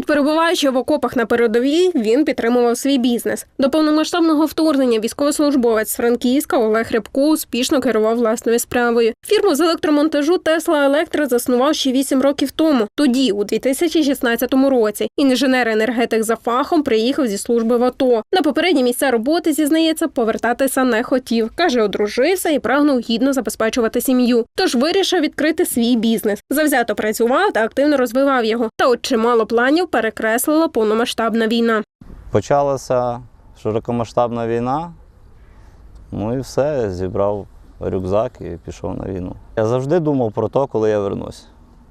Навіть перебуваючи в окопах на передовій, він підтримував свій бізнес. До повномасштабного вторгнення військовослужбовець з Франківська Олег Рябко успішно керував власною справою. Фірму з електромонтажу Тесла Електро заснував ще 8 років тому. Тоді, у 2016 році, інженер-енергетик за фахом приїхав зі служби в АТО. На попередні місця роботи зізнається, повертатися не хотів. каже, одружився і прагнув гідно забезпечувати сім'ю. Тож вирішив відкрити свій бізнес. Завзято працював та активно розвивав його. Та от чимало планів перекреслила повномасштабна війна. Почалася широкомасштабна війна. Ну і все, зібрав рюкзак і пішов на війну. Я завжди думав про те, коли я вернусь.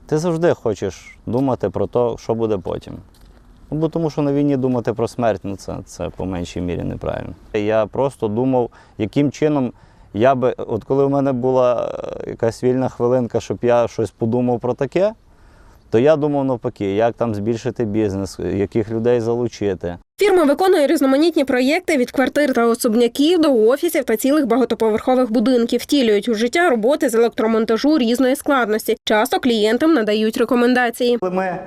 Ти завжди хочеш думати про те, що буде потім. Ну, бо тому що на війні думати про смерть, ну це, це по меншій мірі неправильно. Я просто думав, яким чином я би, от коли в мене була е, якась вільна хвилинка, щоб я щось подумав про таке, то я думав навпаки, як там збільшити бізнес, яких людей залучити. Фірма виконує різноманітні проєкти від квартир та особняків до офісів та цілих багатоповерхових будинків. Втілюють у життя роботи з електромонтажу різної складності. Часто клієнтам надають рекомендації. Ми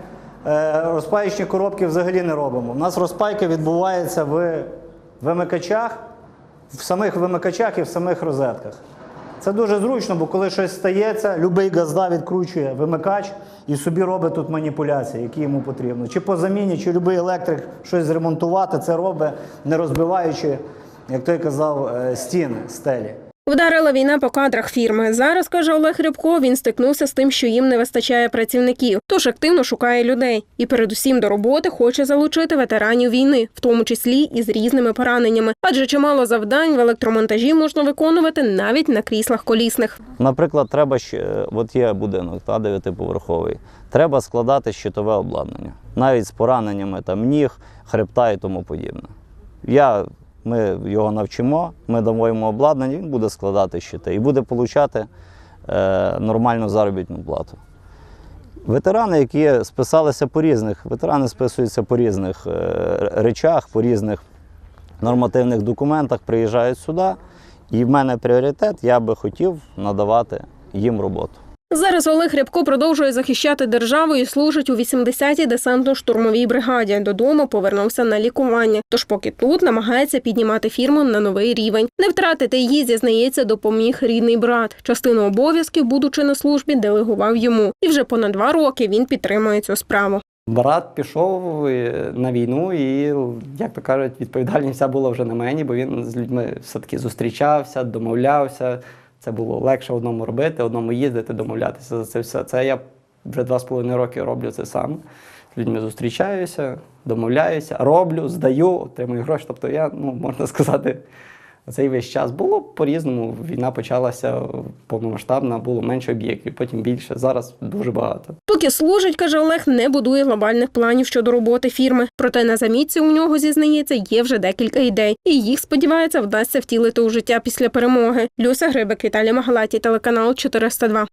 е, розпаючні коробки взагалі не робимо. У нас розпайка відбувається в вимикачах, в самих вимикачах і в самих розетках. Це дуже зручно, бо коли щось стається, будь-який газда відкручує вимикач і собі робить тут маніпуляції, які йому потрібно. Чи по заміні, чи будь-який електрик щось зремонтувати, це робить, не розбиваючи, як той казав, е, стіни, стелі. Вдарила війна по кадрах фірми. Зараз каже Олег Рябко, він стикнувся з тим, що їм не вистачає працівників, тож активно шукає людей. І передусім до роботи хоче залучити ветеранів війни, в тому числі і з різними пораненнями. Адже чимало завдань в електромонтажі можна виконувати навіть на кріслах колісних. Наприклад, треба ще, от є будинок та дев'ятиповерховий, треба складати щитове обладнання, навіть з пораненнями там ніг, хребта і тому подібне. Я, ми його навчимо, ми дамо йому обладнання, він буде складати щити і буде отримати е, нормальну заробітну плату. Ветерани, які списалися по різних, ветерани списуються по різних е, речах, по різних нормативних документах, приїжджають сюди. І в мене пріоритет, я би хотів надавати їм роботу. Зараз Олег Рябко продовжує захищати державу і служить у 80-й десантно-штурмовій бригаді. Додому повернувся на лікування. Тож поки тут намагається піднімати фірму на новий рівень. Не втратити її, зізнається, допоміг рідний брат. Частину обов'язків, будучи на службі, делегував йому. І вже понад два роки він підтримує цю справу. Брат пішов е, на війну, і, як то кажуть, відповідальність була вже на мені, бо він з людьми все-таки зустрічався, домовлявся. Це було легше одному робити, одному їздити, домовлятися за це все. Це я вже два з половиною роки роблю це сам. З людьми зустрічаюся, домовляюся, роблю, здаю, отримую гроші. Тобто я, ну, можна сказати, цей весь час було по-різному. Війна почалася повномасштабна, було менше об'єктів, потім більше. Зараз дуже багато. Поки служить, каже Олег, не будує глобальних планів щодо роботи фірми. Проте на замітці у нього зізнається, є вже декілька ідей, і їх сподівається вдасться втілити у життя після перемоги. Люся Грибик, Віталій Магалаті, телеканал 402.